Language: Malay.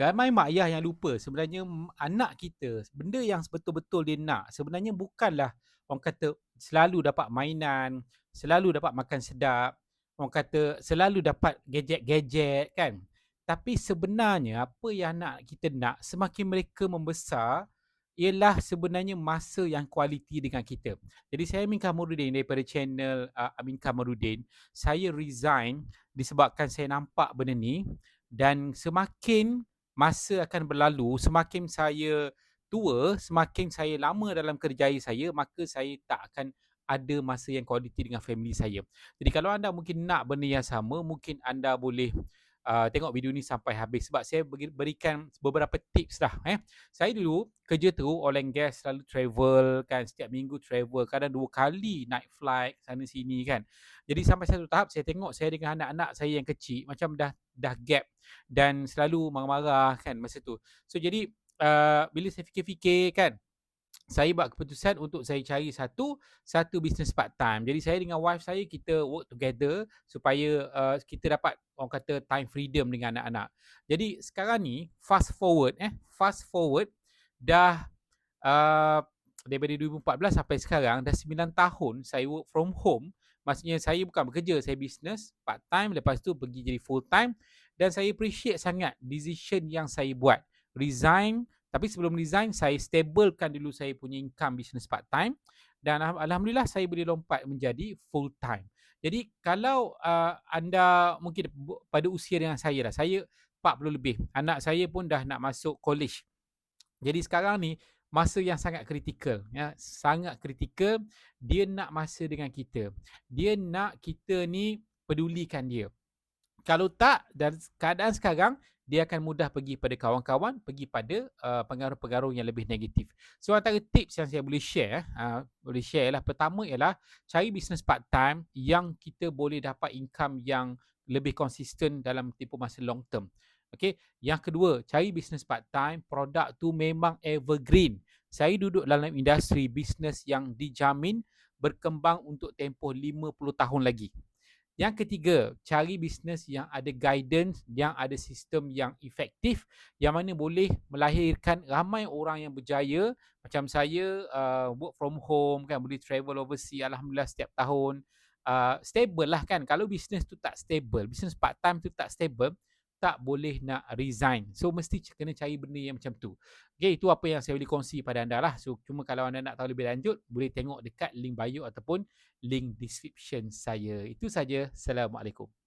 Ramai mak ayah yang lupa sebenarnya anak kita benda yang betul-betul dia nak sebenarnya bukanlah orang kata selalu dapat mainan, selalu dapat makan sedap, orang kata selalu dapat gadget-gadget kan. Tapi sebenarnya apa yang anak kita nak semakin mereka membesar ialah sebenarnya masa yang kualiti dengan kita. Jadi saya Amin Kamarudin daripada channel uh, Amin Kamarudin, saya resign disebabkan saya nampak benda ni dan semakin masa akan berlalu, semakin saya tua, semakin saya lama dalam kerjaya saya, maka saya tak akan ada masa yang kualiti dengan family saya. Jadi kalau anda mungkin nak benda yang sama, mungkin anda boleh uh, tengok video ni sampai habis sebab saya berikan beberapa tips dah eh. Saya dulu kerja tu oil and gas selalu travel kan setiap minggu travel kadang dua kali night flight sana sini kan. Jadi sampai satu tahap saya tengok saya dengan anak-anak saya yang kecil macam dah dah gap dan selalu marah-marah kan masa tu. So jadi uh, bila saya fikir-fikir kan saya buat keputusan untuk saya cari satu satu business part time. Jadi saya dengan wife saya kita work together supaya uh, kita dapat orang kata time freedom dengan anak-anak. Jadi sekarang ni fast forward eh fast forward dah uh, daripada 2014 sampai sekarang dah 9 tahun saya work from home. Maksudnya saya bukan bekerja, saya business part time lepas tu pergi jadi full time dan saya appreciate sangat decision yang saya buat. Resign tapi sebelum resign saya stablekan dulu saya punya income business part time dan alhamdulillah saya boleh lompat menjadi full time. Jadi kalau uh, anda mungkin pada usia dengan saya dah, saya 40 lebih. Anak saya pun dah nak masuk college. Jadi sekarang ni masa yang sangat kritikal ya, sangat kritikal dia nak masa dengan kita. Dia nak kita ni pedulikan dia. Kalau tak dan keadaan sekarang dia akan mudah pergi pada kawan-kawan, pergi pada uh, pengaruh-pengaruh yang lebih negatif. So antara tips yang saya boleh share, uh, boleh share ialah pertama ialah cari bisnes part time yang kita boleh dapat income yang lebih konsisten dalam tempoh masa long term. Okay. Yang kedua, cari bisnes part time, produk tu memang evergreen. Saya duduk dalam industri bisnes yang dijamin berkembang untuk tempoh 50 tahun lagi. Yang ketiga, cari bisnes yang ada guidance, yang ada sistem yang efektif, yang mana boleh melahirkan ramai orang yang berjaya. Macam saya, uh, work from home, kan boleh travel overseas, Alhamdulillah setiap tahun. Uh, stable lah kan. Kalau bisnes tu tak stable, bisnes part time tu tak stable, tak boleh nak resign. So mesti kena cari benda yang macam tu. Okay, itu apa yang saya boleh kongsi pada anda lah. So cuma kalau anda nak tahu lebih lanjut, boleh tengok dekat link bio ataupun link description saya. Itu saja. Assalamualaikum.